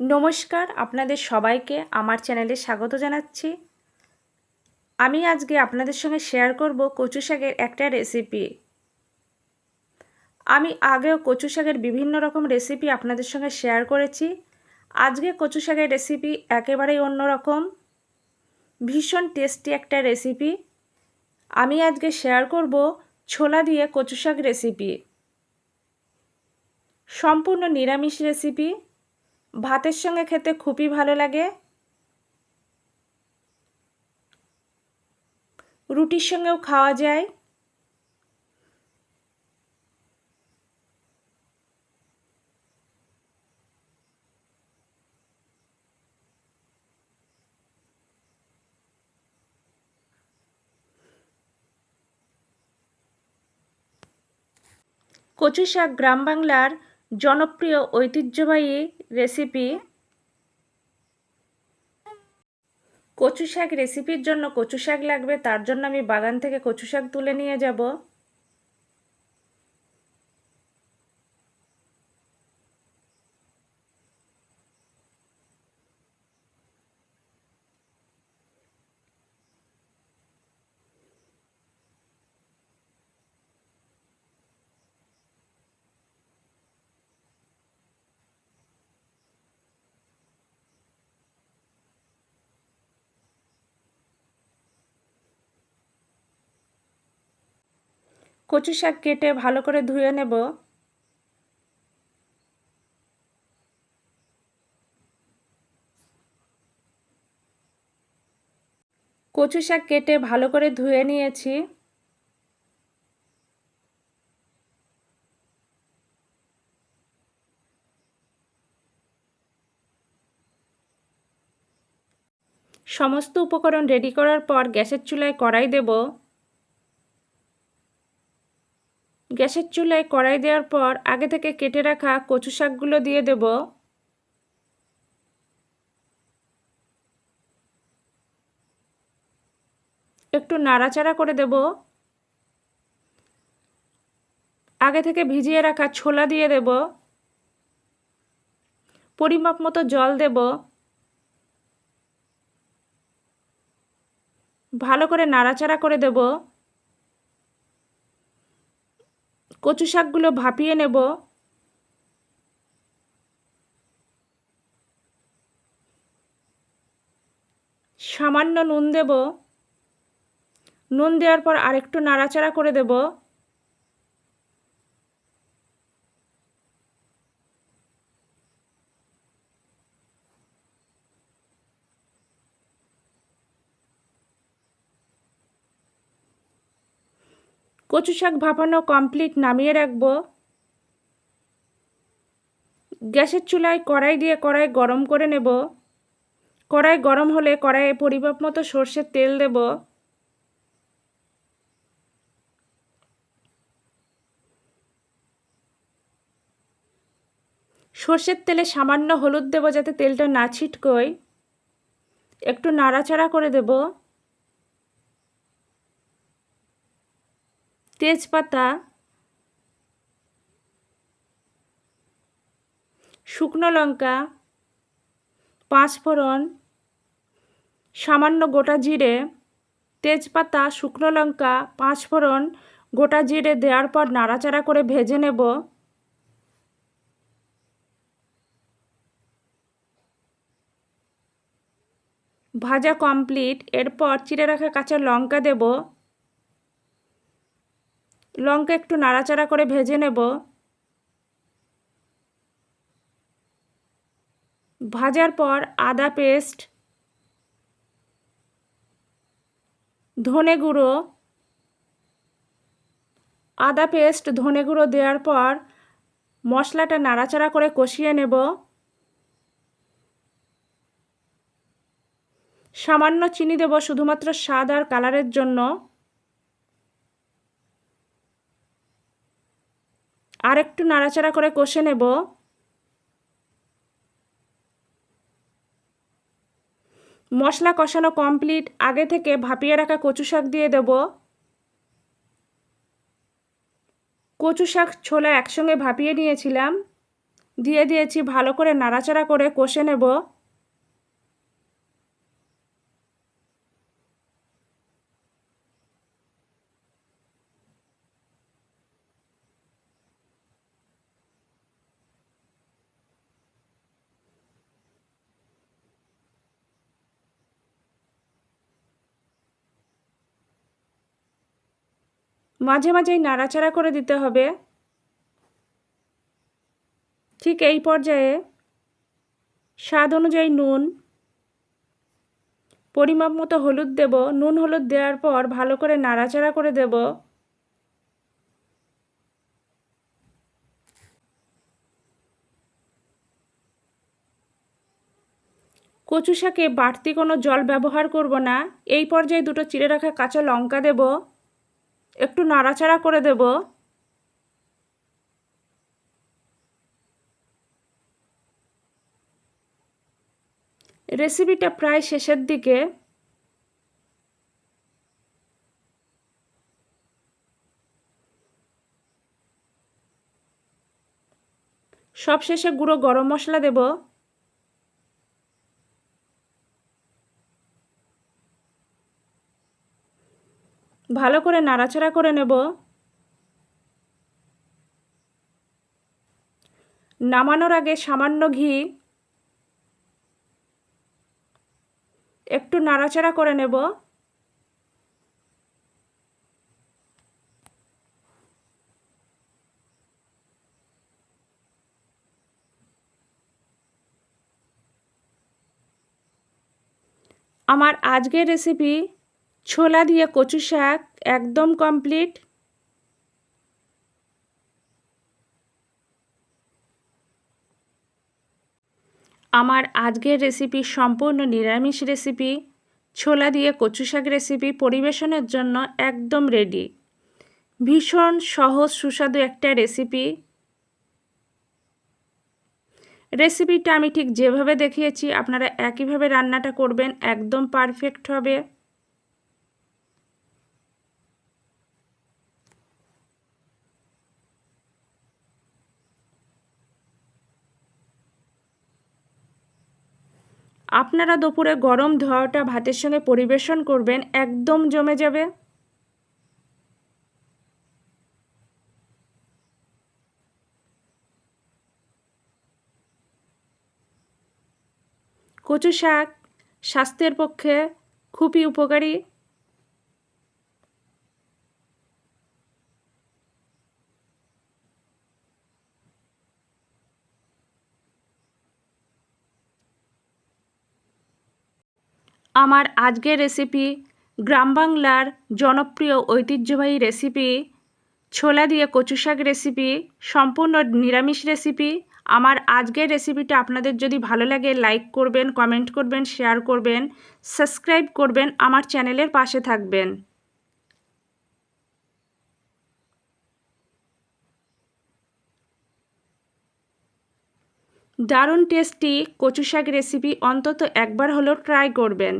নমস্কার, আপনাদের সবাইকে আমার চ্যানেলে স্বাগত জানাচ্ছি। আমি আজকে আপনাদের সঙ্গে শেয়ার করব কচু শাকের একটা রেসিপি আমি আগেও কচু শাকের বিভিন্ন রকম রেসিপি আপনাদের সঙ্গে শেয়ার করেছি। আজকে কচু শাকের রেসিপি একেবারেই অন্যরকম। ভীষণ টেস্টি একটা রেসিপি আমি আজকে শেয়ার করব ছোলা দিয়ে কচু শাক রেসিপি সম্পূর্ণ নিরামিষ রেসিপি ভাতের সঙ্গে খেতে খুবই ভালো লাগে। রুটির সঙ্গেও খাওয়া যায়। কচু শাক গ্রাম বাংলার জনপ্রিয় ঐতিহ্যবাহী রেসিপি কচু শাক রেসিপির জন্য কচু শাক লাগবে। তার জন্য আমি বাগান থেকে কচু শাক তুলে নিয়ে যাব। কচু শাক কেটে ভালো করে ধুয়ে নেব। কচু শাক কেটে ভালো করে ধুয়ে নিয়েছি। সমস্ত উপকরণ রেডি করার পর গ্যাসের চুলায় কড়াই দেব। গ্যাসের চুলায় কড়াই দেওয়ার পর আগে থেকে কেটে রাখা কচু শাকগুলো দিয়ে দেব। একটু নাড়াচাড়া করে দেব। আগে থেকে ভিজিয়ে রাখা ছোলা দিয়ে দেব। পরিমাপ মতো জল দেব। ভালো করে নাড়াচাড়া করে দেবো। কচু শাকগুলো ভাপিয়ে নেব। সামান্য নুন দেব। নুন দেওয়ার পর আরেকটু নাড়াচাড়া করে দেব। কচু শাক ভাপানো কমপ্লিট নামিয়ে রাখব। গ্যাসের চুলায় কড়াই দিয়ে কড়াই গরম করে নেব। কড়াই গরম হলে কড়াইয়ে পরিমাপ মতো সর্ষের তেল দেব। সর্ষের তেলে সামান্য হলুদ দেব যাতে তেলটা না ছিটকোয়। একটু নাড়াচাড়া করে দেবো। তেজপাতা, শুকনো লঙ্কা, পাঁচফোড়ন, সামান্য গোটা জিরে, তেজপাতা, শুকনো লঙ্কা, পাঁচফোড়ন, গোটা জিরে দেওয়ার পর নাড়াচাড়া করে ভেজে নেব। ভাজা কমপ্লিট, এরপর চিড়ে রাখা কাঁচা লঙ্কা দেব। লঙ্কা একটু নাড়াচাড়া করে ভেজে নেব। ভাজার পর আদা পেস্ট, ধনে গুঁড়ো, আদা পেস্ট, ধনে গুঁড়ো দেওয়ার পর মশলাটা নাড়াচাড়া করে কষিয়ে নেব। সামান্য চিনি দেব শুধুমাত্র স্বাদ আর কালারের জন্য। আর একটু নাড়াচাড়া করে কষে নেব। মশলা কষানো কমপ্লিট। আগে থেকে ভাপিয়ে রাখা কচু শাক দিয়ে দেব। কচু শাক ছোলা একসঙ্গে ভাপিয়ে নিয়েছিলাম। দিয়ে দিয়েছি ভালো করে নাড়াচাড়া করে কষে নেব। মাঝে মাঝেই নাড়াচাড়া করে দিতে হবে। ঠিক এই পর্যায়ে স্বাদ অনুযায়ী নুন, পরিমাপ মতো হলুদ দেব। নুন হলুদ দেওয়ার পর ভালো করে নাড়াচাড়া করে দেব। কচু শাকে বাড়তি কোনো জল ব্যবহার করব না। এই পর্যায়ে দুটো চিড়ে রাখা কাঁচা লঙ্কা দেব। একটু নাড়াচাড়া করে দেব। রেসিপিটা প্রায় শেষের দিকে। সব শেষে গুঁড়ো গরম মশলা দেব। ভালো করে নাড়াচাড়া করে নেব। নামানোর আগে সামান্য ঘি একটু নাড়াচাড়া করে নেব। আমার আজকের রেসিপি ছোলা দিয়ে কচু শাক একদম কমপ্লিট আমার আজকের রেসিপি সম্পূর্ণ নিরামিষ রেসিপি ছোলা দিয়ে কচু শাক রেসিপি পরিবেশনের জন্য একদম রেডি ভীষণ সহজ, সুস্বাদু একটা রেসিপি রেসিপিটা আমি ঠিক যেভাবে দেখিয়েছি, আপনারা একইভাবে রান্নাটা করবেন, একদম পারফেক্ট হবে। আপনারা দুপুরে গরম ধোয়াটা ভাতের সঙ্গে পরিবেশন করবেন, একদম জমে যাবে। কচু শাক, স্বাস্থ্যের পক্ষে খুবই উপকারী। আমার আজকের রেসিপি গ্রাম বাংলার জনপ্রিয় ঐতিহ্যবাহী রেসিপি ছোলা দিয়ে কচু শাক রেসিপি সম্পূর্ণ নিরামিষ রেসিপি আমার আজকের রেসিপিটা আপনাদের যদি ভালো লাগে লাইক করবেন কমেন্ট করবেন শেয়ার করবেন সাবস্ক্রাইব করবেন, আমার চ্যানেলের পাশে থাকবেন। দারুণ টেস্টি কচু শাক রেসিপি অন্তত একবার হলেও ট্রাই করবেন।